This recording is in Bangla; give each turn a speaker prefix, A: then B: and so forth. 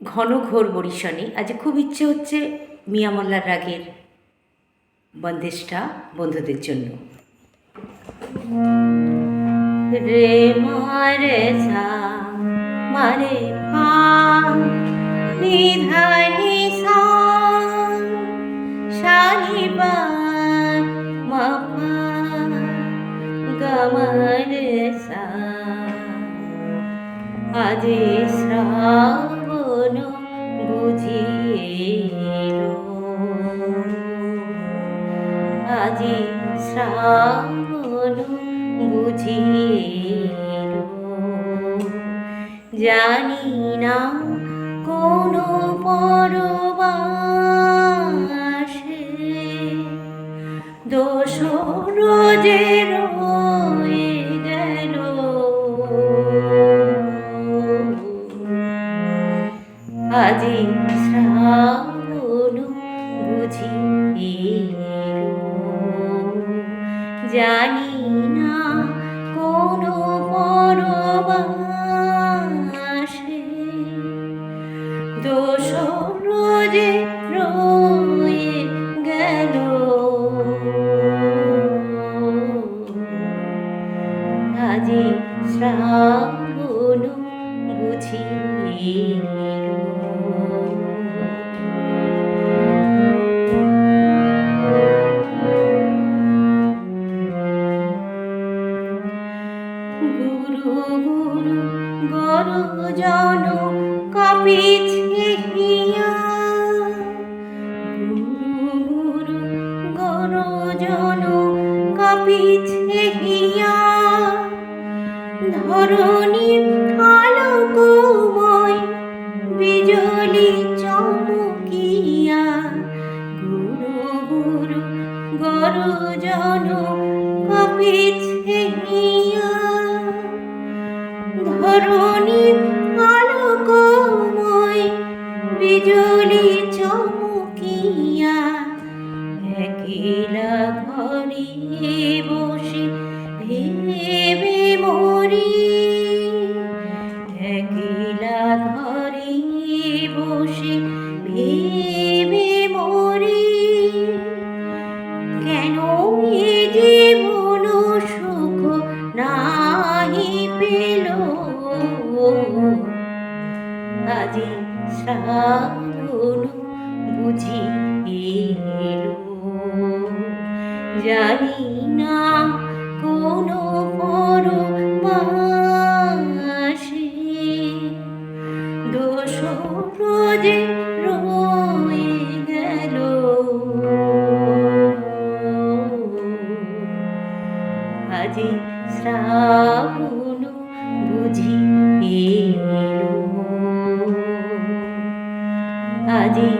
A: ঘন ঘোর বরিশনে আজ খুব ইচ্ছে হচ্ছে মিয়া মোল্লার রাগের বন্দেশটা বন্ধুদের জন্য। রে মারে সা মারে পা, নিধানি সা শানি পা গমরে সা আজি শ্রাবণ শ্রাবণ বুঝিয়েলো জানি না কোন পরবাসে দোষ রোজে রয়ে গেল আজি জানি না কোন পরবাসে। দোষ রোজে রয়ে গেল। আজি শ্রাবণ বুঝি গুরু গরু জন কাঁপিছে গুরু গুরু কাঁপিছে হিয়া। ধরণী বিজলি চমকিয়া। গুরু গুরু কাঁপিছে ঘরে বসে ভেবে মরি। একলা ঘরে বসে ভেবে মরি। কেন এ জীবন সুখ নাহি পেল? আজি শ্রাবণ রোজে রয়ে গেল। আজি শ্রাবণ বুঝি আজি